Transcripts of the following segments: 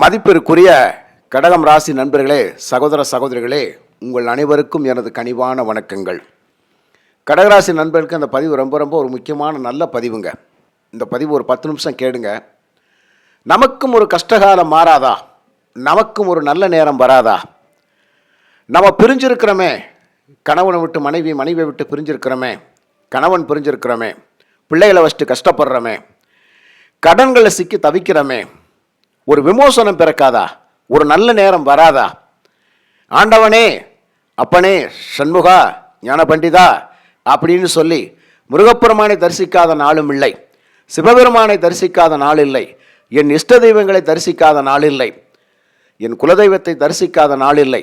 மதிப்பிற்குரிய கடகம் ராசி நண்பர்களே சகோதர சகோதரிகளே உங்கள் அனைவருக்கும் எனது கனிவான வணக்கங்கள். கடகராசி நண்பர்களுக்கு அந்த பதிவு ரொம்ப ரொம்ப ஒரு முக்கியமான நல்ல பதிவுங்க. இந்த பதிவு ஒரு பத்து நிமிஷம் கேளுங்க நமக்கும் ஒரு கஷ்டகாலம் மாறாதா? நமக்கும் ஒரு நல்ல நேரம் வராதா? நம்ம பிரிஞ்சிருக்கிறோமே கணவனை விட்டு மனைவி மனைவியை விட்டு பிரிஞ்சிருக்கிறோமே கணவன் பிரிஞ்சிருக்கிறோமே பிள்ளைகளை வச்சுட்டு கஷ்டப்படுறோமே கடன்களை சிக்கி தவிக்கிறோமே ஒரு விமோசனம் பிறக்காதா? ஒரு நல்ல நேரம் வராதா? ஆண்டவனே அப்பனே சண்முகா ஞான பண்டிதா அப்படின்னு சொல்லி முருகப்பெருமானை தரிசிக்காத நாளும் இல்லை. சிவபெருமானை தரிசிக்காத நாள் இல்லை. என் இஷ்ட தெய்வங்களை தரிசிக்காத நாள் இல்லை. என் குலதெய்வத்தை தரிசிக்காத நாள் இல்லை.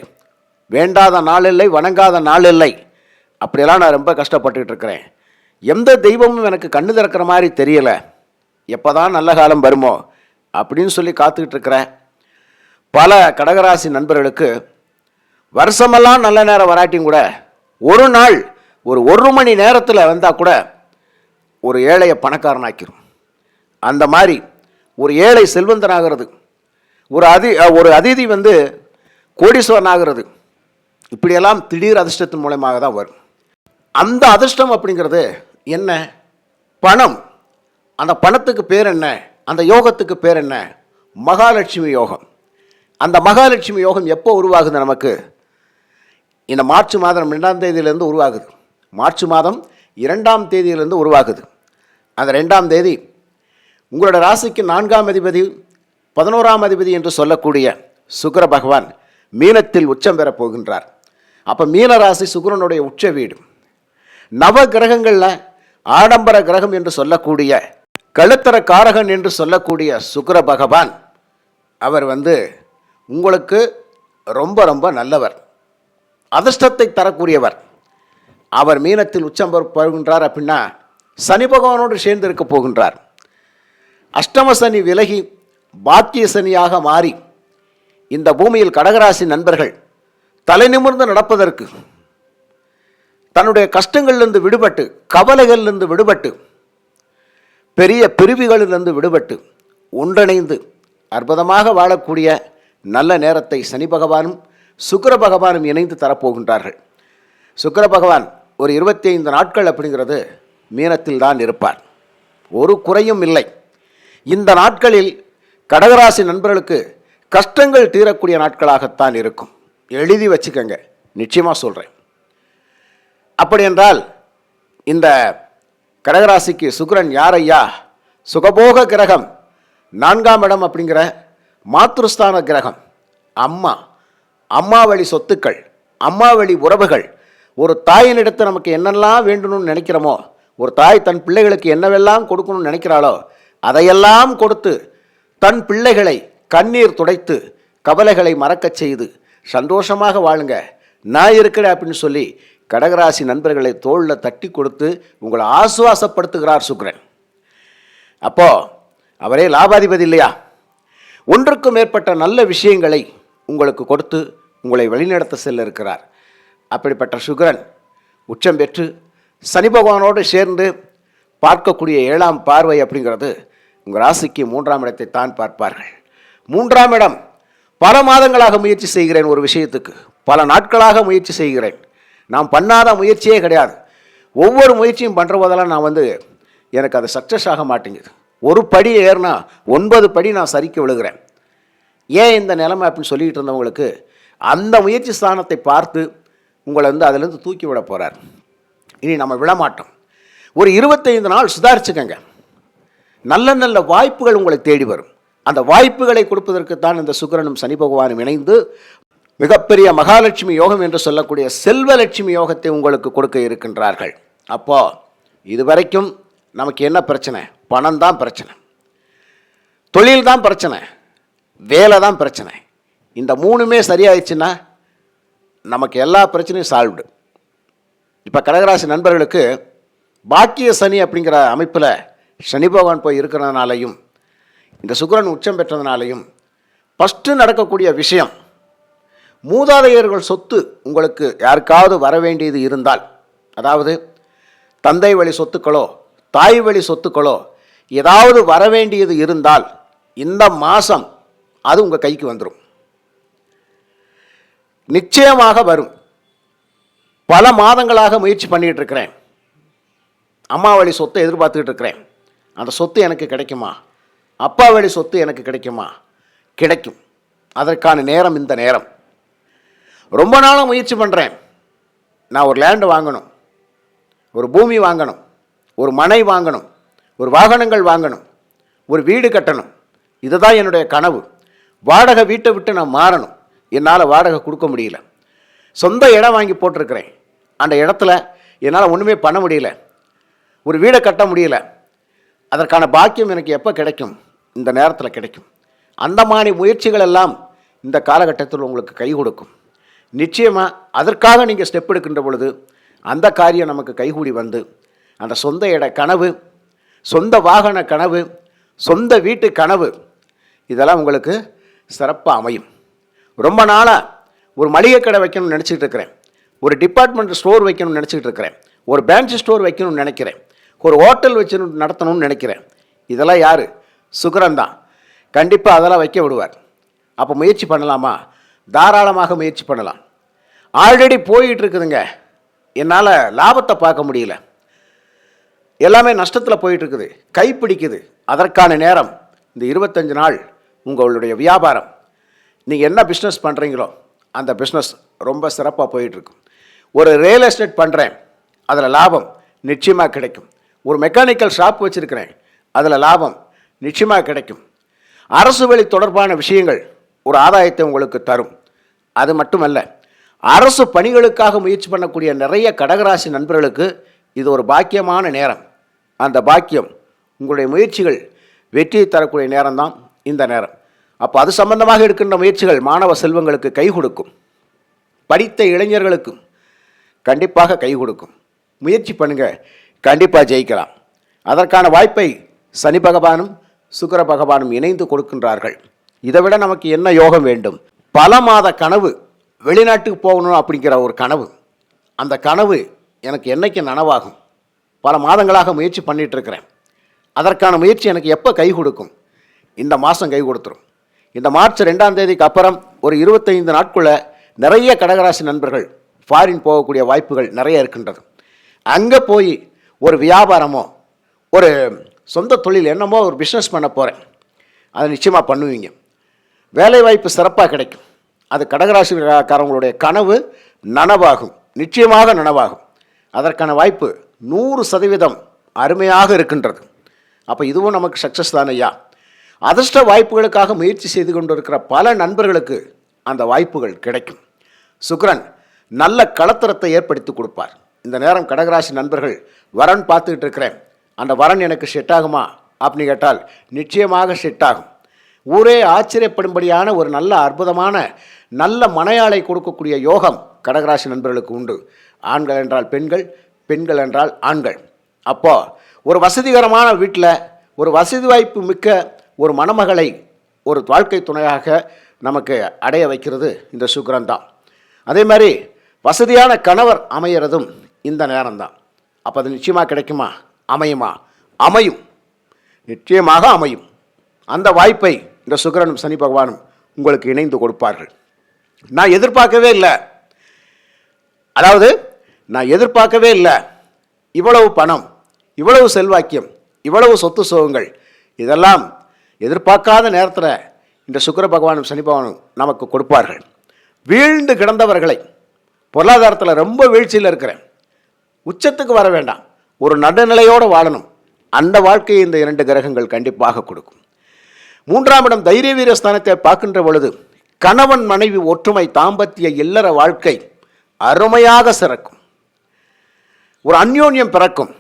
வேண்டாத நாள் இல்லை வணங்காத நாள் இல்லை. அப்படியெல்லாம் நான் ரொம்ப கஷ்டப்பட்டுக்கிட்டு இருக்கிறேன். எந்த தெய்வமும் எனக்கு கண்ணு திறக்கிற மாதிரி தெரியல. எப்போதான் நல்ல காலம் வருமோ அப்படின்னு சொல்லி காத்துக்கிட்டு இருக்கிறேன். பல கடகராசி நண்பர்களுக்கு வருஷமெல்லாம் நல்ல நேரம் வராட்டியும் கூட ஒரு நாள் ஒரு ஒரு மணி நேரத்தில் வந்தால் கூட ஒரு ஏழையை பணக்காரனாக்கிரும். அந்த மாதிரி ஒரு ஏழை செல்வந்தனாகிறது. ஒரு அதி ஒரு அதிதி வந்து கோடீஸ்வரன் ஆகிறது இப்படியெல்லாம் திடீர் அதிர்ஷ்டத்தின் மூலயமாக தான் வரும். அந்த அதிர்ஷ்டம் அப்படிங்கிறது என்ன? பணம். அந்த பணத்துக்கு பேர் என்ன? அந்த யோகத்துக்கு பேர் என்ன? மகாலட்சுமி யோகம். அந்த மகாலட்சுமி யோகம் எப்போ உருவாகுது நமக்கு? இந்த மார்ச் மாதம் ரெண்டாம் தேதியிலேருந்து உருவாகுது. மார்ச் மாதம் இரண்டாம் தேதியிலிருந்து உருவாகுது. அந்த ரெண்டாம் தேதி உங்களோட ராசிக்கு நான்காம் அதிபதி பதினோராம் அதிபதி என்று சொல்லக்கூடிய சுக்கர பகவான் மீனத்தில் உச்சம் பெறப் போகின்றார். அப்போ மீன ராசி சுக்கரனுடைய உச்ச வீடு. நவ கிரகங்களில் ஆடம்பர கிரகம் என்று சொல்லக்கூடிய கழுத்தர காரகன் என்று சொல்லக்கூடிய சுக்கர பகவான் அவர் வந்து உங்களுக்கு ரொம்ப ரொம்ப நல்லவர். அதிர்ஷ்டத்தை தரக்கூடியவர். அவர் மீனத்தில் உச்சம் பருகின்றார் அப்படின்னா சனி பகவானோடு சேர்ந்து இருக்க போகின்றார். அஷ்டம சனி விலகி பாக்கிய சனியாக மாறி இந்த பூமியில் கடகராசி நண்பர்கள் தலை நிமிர்ந்து நடப்பதற்கு தன்னுடைய கஷ்டங்களிலிருந்து விடுபட்டு கவலைகளிலிருந்து விடுபட்டு பெரிய பிரிவுகளிலிருந்து விடுபட்டு ஒன்றிணைந்து அற்புதமாக வாழக்கூடிய நல்ல நேரத்தை சனி பகவானும் சுக்கர பகவானும் இணைந்து தரப்போகின்றார்கள். சுக்கர பகவான் ஒரு இருபத்தி ஐந்து நாட்கள் அப்படிங்கிறது மீனத்தில் தான் இருப்பார். ஒரு குறையும் இல்லை. இந்த நாட்களில் கடகராசி நண்பர்களுக்கு கஷ்டங்கள் தீரக்கூடிய நாட்களாகத்தான் இருக்கும். எழுதி வச்சுக்கோங்க. நிச்சயமாக சொல்கிறேன் அப்படி என்றால் இந்த கடகராசிக்கு சுக்கிரன் யார் ஐயா சுகபோக கிரகம். நான்காம் இடம் அப்படிங்கிற மாத்ருஸ்தான கிரகம். அம்மா. அம்மா வழி சொத்துக்கள் அம்மா வழி உறவுகள். ஒரு தாயினிடத்தை நமக்கு என்னெல்லாம் வேண்டணும்னு நினைக்கிறோமோ ஒரு தாய் தன் பிள்ளைகளுக்கு என்னவெல்லாம் கொடுக்கணும்னு நினைக்கிறாளோ அதையெல்லாம் கொடுத்து தன் பிள்ளைகளை கண்ணீர் துடைத்து கவலைகளை மறக்கச் செய்து சந்தோஷமாக வாழுங்க. நான் இருக்கிறேன் அப்படின்னு சொல்லி கடகராசி நண்பர்களை தோளில் தட்டி கொடுத்து உங்களை ஆசுவாசப்படுத்துகிறார் சுக்கிரன். அப்போ அவரே லாபாதிபதி இல்லையா? ஒன்றுக்கும் மேற்பட்ட நல்ல விஷயங்களை உங்களுக்கு கொடுத்து உங்களை வழிநடத்த செல்ல இருக்கிறார் அப்படிப்பட்ட சுக்கிரன் உச்சம் பெற்று சனி பகவானோடு சேர்ந்து பார்க்கக்கூடிய ஏழாம் பார்வை அப்படிங்கிறது உங்கள் ராசிக்கு மூன்றாம் இடத்தை தான் பார்ப்பார்கள். மூன்றாம் இடம் பல மாதங்களாக முயற்சி செய்கிறேன் ஒரு விஷயத்துக்கு. பல நாட்களாக முயற்சி செய்கிறேன். நான் பண்ணாத முயற்சியே கிடையாது. ஒவ்வொரு முயற்சியும் பண்ணுற போதெல்லாம் நான் வந்து எனக்கு அது சக்ஸஸ் ஆக மாட்டேங்குது. ஒரு படி ஏறினா ஒன்பது படி நான் சரிக்க விழுகிறேன். ஏன் இந்த நிலைமை அப்படின்னு சொல்லிக்கிட்டு இருந்தவங்களுக்கு அந்த முயற்சி ஸ்தானத்தை பார்த்து உங்களை வந்து அதிலேருந்து தூக்கி விட போகிறார் இனி நம்ம விழமாட்டோம் ஒரு இருபத்தைந்து நாள் சுதாரிச்சுக்கங்க. நல்ல நல்ல வாய்ப்புகள் உங்களை தேடி வரும். அந்த வாய்ப்புகளை கொடுப்பதற்குத்தான் இந்த சுக்கரனும் சனி பகவானும் இணைந்து மிகப்பெரிய மகாலட்சுமி யோகம் என்று சொல்லக்கூடிய செல்வலட்சுமி யோகத்தை உங்களுக்கு கொடுக்க இருக்கின்றார்கள். அப்போ இதுவரைக்கும் நமக்கு என்ன பிரச்சனை? பணம் தான் பிரச்சனை. தொழில் தான் பிரச்சனை. வேலை தான் பிரச்சனை. இந்த மூணுமே சரியாயிடுச்சுன்னா நமக்கு எல்லா பிரச்சனையும் சால்வ்டு இப்போ கடகராசி நண்பர்களுக்கு பாக்கிய சனி அப்படிங்கிற அமைப்பில் சனி பகவான் போய் இருக்கிறதுனாலையும் இந்த சுக்கிரன் உச்சம் பெற்றதுனாலையும் ஃபஸ்ட்டு நடக்கக்கூடிய விஷயம் மூதாதையர்கள் சொத்து உங்களுக்கு யாருக்காவது வர வேண்டியது இருந்தால் அதாவது தந்தை வழி சொத்துக்களோ தாய் வழி சொத்துக்களோ ஏதாவது வர வேண்டியது இருந்தால் இந்த மாதம் அது உங்கள் கைக்கு வந்துடும் நிச்சயமாக வரும். பல மாதங்களாக முயற்சி பண்ணிகிட்ருக்கிறேன் அம்மா வழி சொத்தை எதிர்பார்த்துக்கிட்டு இருக்கிறேன் அந்த சொத்து எனக்கு கிடைக்குமா? அப்பா வழி சொத்து எனக்கு கிடைக்குமா? கிடைக்கும். அதற்கான நேரம் இந்த நேரம். ரொம்ப நாளாக முயற்சி பண்ணுறேன் நான் ஒரு லேண்டு வாங்கணும். ஒரு பூமி வாங்கணும். ஒரு மனை வாங்கணும். ஒரு வாகனங்கள் வாங்கணும். ஒரு வீடு கட்டணும். இதுதான் என்னுடைய கனவு. வாடகை வீட்டை விட்டு நான் மாறணும். என்னால் வாடகை கொடுக்க முடியல. சொந்த இடம் வாங்கி போட்டிருக்கிறேன். அந்த இடத்துல என்னால் ஒன்றுமே பண்ண முடியல. ஒரு வீடை கட்ட முடியல. அதற்கான பாக்கியம் எனக்கு எப்போ கிடைக்கும்? இந்த நேரத்தில் கிடைக்கும். அந்த மாதிரி முயற்சிகள் எல்லாம் இந்த காலகட்டத்தில் உங்களுக்கு கை கொடுக்கும். நிச்சயமாக அதற்காக நீங்கள் ஸ்டெப் எடுக்கின்ற பொழுது அந்த காரியம் நமக்கு கைகூடி வந்து அந்த சொந்த இட கனவு சொந்த வாகன கனவு சொந்த வீட்டு கனவு இதெல்லாம் உங்களுக்கு சிறப்பாக அமையும். ரொம்ப நாளாக ஒரு மளிகை கடை வைக்கணும்னு நினச்சிட்டு இருக்கிறேன். ஒரு டிபார்ட்மெண்ட் ஸ்டோர் வைக்கணும்னு நினச்சிக்கிட்டு இருக்கிறேன். ஒரு பேஞ்ச் ஸ்டோர் வைக்கணும்னு நினைக்கிறேன். ஒரு ஹோட்டல் வச்சு நடத்தணும்னு நினைக்கிறேன். இதெல்லாம் யார்? சுக்கரன் தான். கண்டிப்பாக அதெல்லாம் வைக்க விடுவார். அப்போ முயற்சி பண்ணலாமா? தாராளமாக முயற்சி பண்ணலாம். ஆல்ரெடி போயிட்டு இருக்குதுங்க என்னால் லாபத்தை பார்க்க முடியல. எல்லாமே நஷ்டத்தில் போயிட்டு இருக்குது கை பிடிக்குது அதற்கான நேரம் இந்த இருபத்தஞ்சு நாள் உங்களுடைய வியாபாரம். நீங்கள் என்ன பிஸ்னஸ் பண்ணுறீங்களோ அந்த பிஸ்னஸ் ரொம்ப சிறப்பாக போயிட்டுருக்கும். ஒரு ரியல் எஸ்டேட் பண்ணுறேன் அதில் லாபம் நிச்சயமாக கிடைக்கும். ஒரு மெக்கானிக்கல் ஷாப் வச்சுருக்கிறேன். அதில் லாபம் நிச்சயமாக கிடைக்கும். அரசு வழி தொடர்பான விஷயங்கள் ஒரு ஆதாயத்தை உங்களுக்கு தரும். அது மட்டுமல்ல அரசு பணிகளுக்காக முயற்சி பண்ணக்கூடிய நிறைய கடகராசி நண்பர்களுக்கு இது ஒரு பாக்கியமான நேரம். அந்த பாக்கியம் உங்களுடைய முயற்சிகள் வெற்றியை தரக்கூடிய நேரம்தான் இந்த நேரம். அப்போ அது சம்பந்தமாக எடுக்கின்ற முயற்சிகள் மாணவ செல்வங்களுக்கு கை கொடுக்கும். படித்த இளைஞர்களுக்கும் கண்டிப்பாக கை கொடுக்கும். முயற்சி பண்ணுங்கள் கண்டிப்பாக ஜெயிக்கலாம். அதற்கான வாய்ப்பை சனி பகவானும் சுக்கிர பகவானும் இணைந்து கொடுக்கின்றார்கள். இதை விட நமக்கு என்ன யோகம் வேண்டும்? பல மாத கனவு வெளிநாட்டுக்கு போகணும் அப்படிங்கிற ஒரு கனவு. அந்த கனவு எனக்கு என்றைக்கு நனவாகும்? பல மாதங்களாக முயற்சி பண்ணிகிட்ருக்கிறேன் அதற்கான முயற்சி எனக்கு எப்போ கை கொடுக்கும்? இந்த மாதம் கை கொடுத்துரும். இந்த மார்ச் ரெண்டாம் தேதிக்கு அப்புறம் ஒரு இருபத்தைந்து நாட்குள்ளே நிறைய கடகராசி நண்பர்கள் ஃபாரின் போகக்கூடிய வாய்ப்புகள் நிறைய இருக்கின்றது. அங்கே போய் ஒரு வியாபாரமோ ஒரு சொந்த தொழில் என்னமோ ஒரு பிஸ்னஸ் பண்ண போகிறேன் அதை நிச்சயமாக பண்ணுவீங்க. வேலைவாய்ப்பு சிறப்பாக கிடைக்கும். அது கடகராசிக்காரங்களுடைய கனவு நனவாகும். நிச்சயமாக நனவாகும். அதற்கான வாய்ப்பு நூறு சதவீதம் அருமையாக இருக்கின்றது. அப்போ இதுவும் நமக்கு சக்ஸஸ் தானையா அதிர்ஷ்ட வாய்ப்புகளுக்காக முயற்சி செய்து கொண்டிருக்கிற பல நண்பர்களுக்கு அந்த வாய்ப்புகள் கிடைக்கும். சுக்ரன் நல்ல களத்திரத்தை ஏற்படுத்தி கொடுப்பார். இந்த நேரம் கடகராசி நண்பர்கள் வரன் பார்த்துக்கிட்டு இருக்கிறேன். அந்த வரன் எனக்கு செட் ஆகுமா? அப்படின்னு கேட்டால் நிச்சயமாக செட் ஆகும். ஊரே ஆச்சரியப்படும்படியான ஒரு நல்ல அற்புதமான நல்ல மனையாளை கொடுக்கக்கூடிய யோகம் கடகராசி நண்பர்களுக்கு உண்டு. ஆண்கள் என்றால் பெண்கள் பெண்கள் என்றால் ஆண்கள். அப்போ ஒரு வசதிகரமான வீட்டில் ஒரு வசதி வாய்ப்பு மிக்க ஒரு மணமகளை ஒரு வாழ்க்கை துணையாக நமக்கு அடைய வைக்கிறது இந்த சுக்கிரன் தான் அதே மாதிரி வசதியான கணவர் அமையிறதும் இந்த நேரம்தான். அப்போ அது நிச்சயமாக கிடைக்குமா? அமையுமா? அமையும். நிச்சயமாக அமையும். அந்த வாய்ப்பை இந்த சுக்கரனும் சனி பகவானும் உங்களுக்கு இணைந்து கொடுப்பார்கள். நான் எதிர்பார்க்கவே இல்லை. அதாவது நான் எதிர்பார்க்கவே இல்லை. இவ்வளவு பணம் இவ்வளவு செல்வாக்கியம் இவ்வளவு சொத்து சுகங்கள் இதெல்லாம் எதிர்பார்க்காத நேரத்தில் இந்த சுக்கிர பகவானும் சனி பகவானும் நமக்கு கொடுப்பார்கள். வீழ்ந்து கிடந்தவர்களை பொருளாதாரத்தில் ரொம்ப வீழ்ச்சியில் இருக்கிறேன். உச்சத்துக்கு வர வேண்டாம். ஒரு நடுநிலையோடு வாழணும். அந்த வாழ்க்கையை இந்த இரண்டு கிரகங்கள் கண்டிப்பாக கொடுக்கும். மூன்றாம் இடம் தைரிய வீரஸ்தானத்தை பார்க்கின்ற பொழுது கணவன் மனைவி ஒற்றுமை தாம்பத்திய இல்லற வாழ்க்கை அருமையாக சிறக்கும். ஒரு அந்யோன்யம் பிறக்கும்.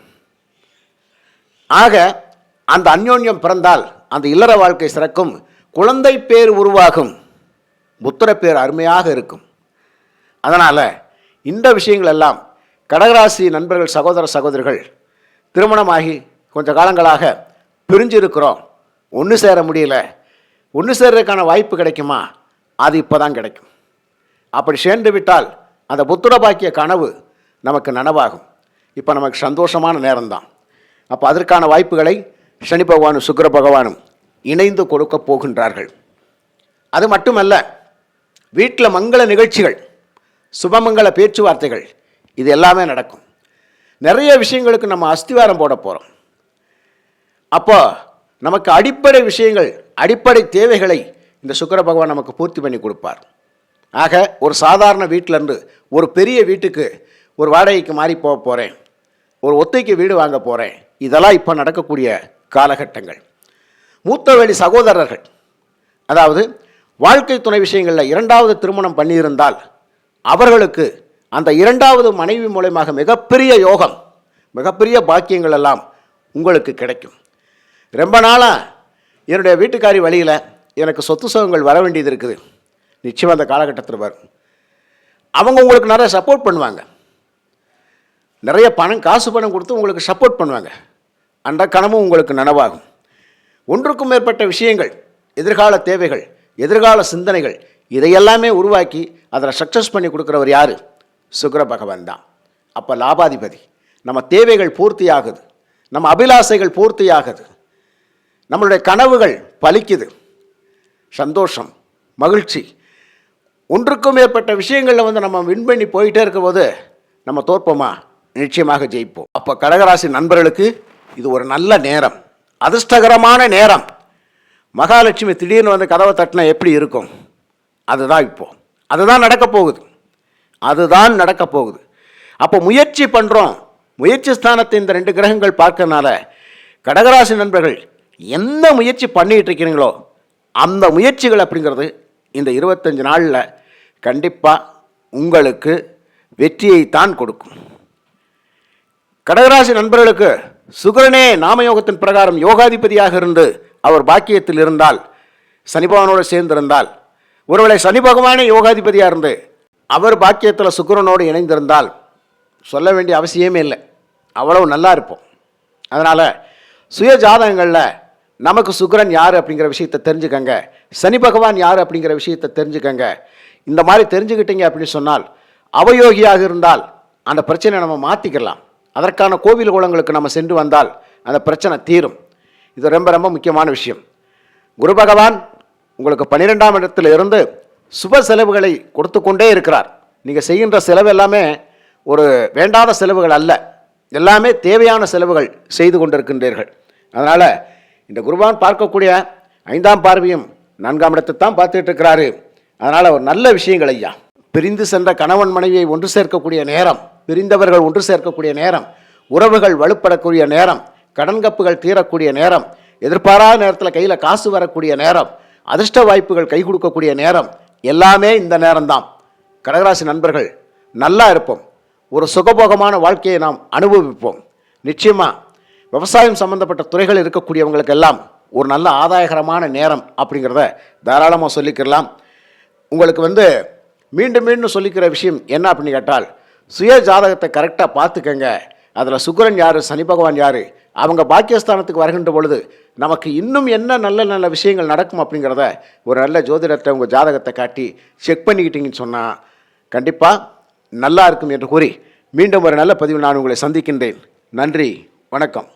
ஆக அந்த அந்யோன்யம் பிறந்தால் அந்த இல்லற வாழ்க்கை சிறக்கும். குழந்தை பேர் உருவாகும். புத்திர பேர் அருமையாக இருக்கும். அதனால் இந்த விஷயங்கள் எல்லாம் கடகராசி நண்பர்கள் சகோதர சகோதரிகள் திருமணமாகி கொஞ்ச காலங்களாக பிரிஞ்சு இருக்கிறோம் ஒன்று சேர முடியல. ஒன்று சேர்றதுக்கான வாய்ப்பு கிடைக்குமா? அது இப்போ தான் கிடைக்கும். அப்படி சேர்ந்து விட்டால் அந்த புத்துட பாக்கிய கனவு நமக்கு நனவாகும். இப்போ நமக்கு சந்தோஷமான நேரம்தான். அப்போ அதற்கான வாய்ப்புகளை சனி பகவானும் சுக்கர பகவானும் இணைந்து கொடுக்க போகின்றார்கள். அது மட்டுமல்ல வீட்டில் மங்கள நிகழ்ச்சிகள் சுபமங்கள பேச்சுவார்த்தைகள் இது எல்லாமே நடக்கும். நிறைய விஷயங்களுக்கு நம்ம அஸ்திவாரம் போட போகிறோம் அப்போ நமக்கு அடிப்படை விஷயங்கள் அடிப்படை தேவைகளை இந்த சுக்கர பகவான் நமக்கு பூர்த்தி பண்ணி கொடுப்பார். ஆக ஒரு சாதாரண வீட்டிலேருந்து ஒரு பெரிய வீட்டுக்கு ஒரு வாடகைக்கு மாறி போக போகிறேன் ஒரு ஒத்தைக்கு வீடு வாங்க போகிறேன் இதெல்லாம் இப்போ நடக்கக்கூடிய காலகட்டங்கள். மூத்த வழி சகோதரர்கள் அதாவது வாழ்க்கை துணை விஷயங்களில் இரண்டாவது திருமணம் பண்ணியிருந்தால் அவர்களுக்கு அந்த இரண்டாவது மனைவி மூலயமாக மிகப்பெரிய யோகம் மிகப்பெரிய பாக்கியங்கள் எல்லாம் உங்களுக்கு கிடைக்கும். ரொம்ப நாளாக என்னுடைய வீட்டுக்காரி வழியில் எனக்கு சொத்து சுகங்கள் வர வேண்டியது இருக்குது. நிச்சயம் அந்த காலகட்டத்தில் வரும் அவங்க உங்களுக்கு நிறைய சப்போர்ட் பண்ணுவாங்க. நிறைய பணம் காசு பணம் கொடுத்து உங்களுக்கு சப்போர்ட் பண்ணுவாங்க. அந்த கனமும் உங்களுக்கு நனவாகும். ஒன்றுக்கும் மேற்பட்ட விஷயங்கள் எதிர்கால தேவைகள் எதிர்கால சிந்தனைகள் இதையெல்லாமே உருவாக்கி அதில் சக்ஸஸ் பண்ணி கொடுக்குறவர் யார்? சுக்கர பகவான் தான். அப்போ லாபாதிபதி நம்ம தேவைகள் பூர்த்தி ஆகுது நம்ம அபிலாசைகள் பூர்த்தி ஆகுது நம்மளுடைய கனவுகள் பலிக்குது. சந்தோஷம் மகிழ்ச்சி. ஒன்றுக்கும் மேற்பட்ட விஷயங்களில் வந்து நம்ம வின் பண்ணி போயிட்டே இருக்கும்போது நம்ம தோற்போமா? நிச்சயமாக ஜெயிப்போம். அப்போ கடகராசி நண்பர்களுக்கு இது ஒரு நல்ல நேரம் அதிர்ஷ்டகரமான நேரம். மகாலட்சுமி திடீர்னு வந்து கதவை தட்டினா எப்படி இருக்கும்? அதுதான் இப்போது அதுதான் நடக்க போகுது. அதுதான் நடக்க போகுது. அப்போ முயற்சி பண்ணுறோம் முயற்சி ஸ்தானத்தை இந்த ரெண்டு கிரகங்கள் பார்க்கறனால கடகராசி நண்பர்கள் எந்த முயற்சி பண்ணிகிட்டு இருக்கிறீங்களோ அந்த முயற்சிகள் அப்படிங்கிறது இந்த இருபத்தஞ்சி நாளில் கண்டிப்பாக உங்களுக்கு வெற்றியைத்தான் கொடுக்கும். கடகராசி நண்பர்களுக்கு சுகரனே நாமயோகத்தின் பிரகாரம் யோகாதிபதியாக இருந்து அவர் பாக்கியத்தில் இருந்தால் சனி பகவானோடு சேர்ந்திருந்தால் ஒருவேளை சனி பகவானே யோகாதிபதியாக இருந்து அவர் பாக்கியத்தில் சுக்கரனோடு இணைந்திருந்தால் சொல்ல வேண்டிய அவசியமே இல்லை. அவ்வளவு நல்லா இருப்போம். அதனால் சுய ஜாதகங்களில் நமக்கு சுக்கரன் யார் அப்படிங்கிற விஷயத்த தெரிஞ்சுக்கங்க. சனி பகவான் யார் அப்படிங்கிற விஷயத்த தெரிஞ்சுக்கங்க. இந்த மாதிரி தெரிஞ்சுக்கிட்டீங்க அப்படின்னு சொன்னால் அவயோகியாக இருந்தால் அந்த பிரச்சனையை நம்ம மாற்றிக்கலாம் அதற்கான கோவில் குளங்களுக்கு நம்ம சென்று வந்தால் அந்த பிரச்சனை தீரும். இது ரொம்ப ரொம்ப முக்கியமான விஷயம். குரு பகவான் உங்களுக்கு பன்னிரெண்டாம் இடத்துல இருந்து சுப செலவுகளை கொடுத்து கொண்டே இருக்கிறார். நீங்கள் செய்கின்ற செலவு எல்லாமே ஒரு வேண்டாத செலவுகள் அல்ல. எல்லாமே தேவையான செலவுகள் செய்து கொண்டிருக்கின்றீர்கள். அதனால் இந்த குருவான் பார்க்கக்கூடிய ஐந்தாம் பார்வையும் நான்காம் இடத்தை தான் பார்த்துட்டு இருக்கிறாரு அதனால் ஒரு நல்ல விஷயங்கள் ஐயா. பிரிந்து சென்ற கணவன் மனைவியை ஒன்று சேர்க்கக்கூடிய நேரம் பிரிந்தவர்கள் ஒன்று சேர்க்கக்கூடிய நேரம் உறவுகள் வலுப்படக்கூடிய நேரம் கடன்கப்புகள் தீரக்கூடிய நேரம் எதிர்பாராத நேரத்தில் கையில் காசு வரக்கூடிய நேரம் அதிர்ஷ்ட வாய்ப்புகள் கை கொடுக்கக்கூடிய நேரம் எல்லாமே இந்த நேரம்தான். கடகராசி நண்பர்கள் நல்லா இருப்போம். ஒரு சுகபோகமான வாழ்க்கையை நாம் அனுபவிப்போம். நிச்சயமாக விவசாயம் சம்மந்தப்பட்ட துறைகள் இருக்கக்கூடியவங்களுக்கெல்லாம் ஒரு நல்ல ஆதாயகரமான நேரம் அப்படிங்கிறத தாராளமாக சொல்லிக்கிறலாம் உங்களுக்கு வந்து மீண்டும் மீண்டும் சொல்லிக்கிற விஷயம் என்ன அப்படின்னு கேட்டால் சுய ஜாதகத்தை கரெக்டாக பார்த்துக்கங்க. அதில் சுக்கிரன் யார் சனி பகவான் யார் அவங்க பாக்கியஸ்தானத்துக்கு வருகின்ற பொழுது நமக்கு இன்னும் என்ன நல்ல நல்ல விஷயங்கள் நடக்கும் அப்படிங்கிறத ஒரு நல்ல ஜோதிடத்தை உங்கள் ஜாதகத்தை காட்டி செக் பண்ணிக்கிட்டீங்கன்னு சொன்னால் கண்டிப்பாக நல்லா இருக்கும் என்று கூறி மீண்டும் ஒரு நல்ல பதிவில் நான் உங்களை சந்திக்கின்றேன். நன்றி வணக்கம்.